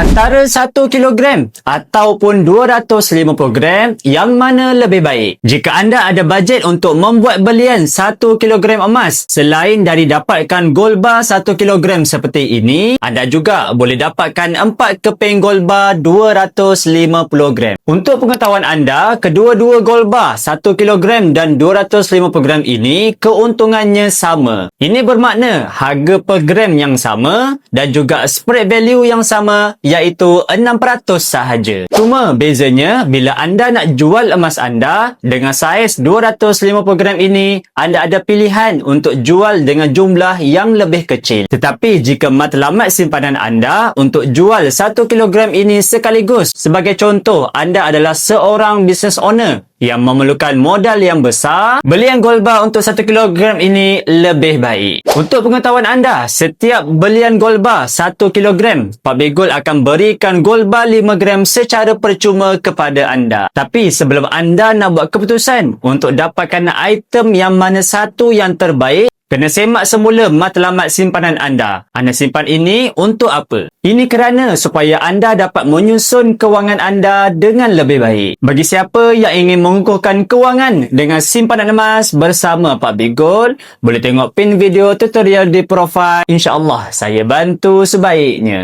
Antara 1 kilogram ataupun 250 gram yang mana lebih baik? Jika anda ada bajet untuk membuat belian 1 kilogram emas selain dari dapatkan gold bar 1 kilogram seperti ini, anda juga boleh dapatkan 4 keping gold bar 250 gram. Untuk pengetahuan anda, kedua-dua gold bar 1 kilogram dan 250 gram ini keuntungannya sama. Ini bermakna harga per gram yang sama dan juga spread value yang sama iaitu 6% sahaja. Cuma bezanya bila anda nak jual emas anda dengan saiz 250 gram ini, anda ada pilihan untuk jual dengan jumlah yang lebih kecil. Tetapi jika matlamat simpanan anda untuk jual 1 kilogram ini sekaligus, sebagai contoh anda adalah seorang business owner yang memerlukan modal yang besar, belian gold bar untuk 1 kilogram ini lebih baik. Untuk pengetahuan anda, setiap belian gold bar 1 kilogram, Pak Begol akan berikan gold bar 5 gram secara percuma kepada anda. Tapi sebelum anda nak buat keputusan untuk dapatkan item yang mana satu yang terbaik, Kena semak semula matlamat simpanan anda. Anda simpan ini untuk apa? Ini kerana supaya anda dapat menyusun kewangan anda dengan lebih baik. Bagi siapa yang ingin mengukuhkan kewangan dengan simpanan emas bersama Pak Big Gold, boleh tengok pin video tutorial di profil. InsyaAllah saya bantu sebaiknya.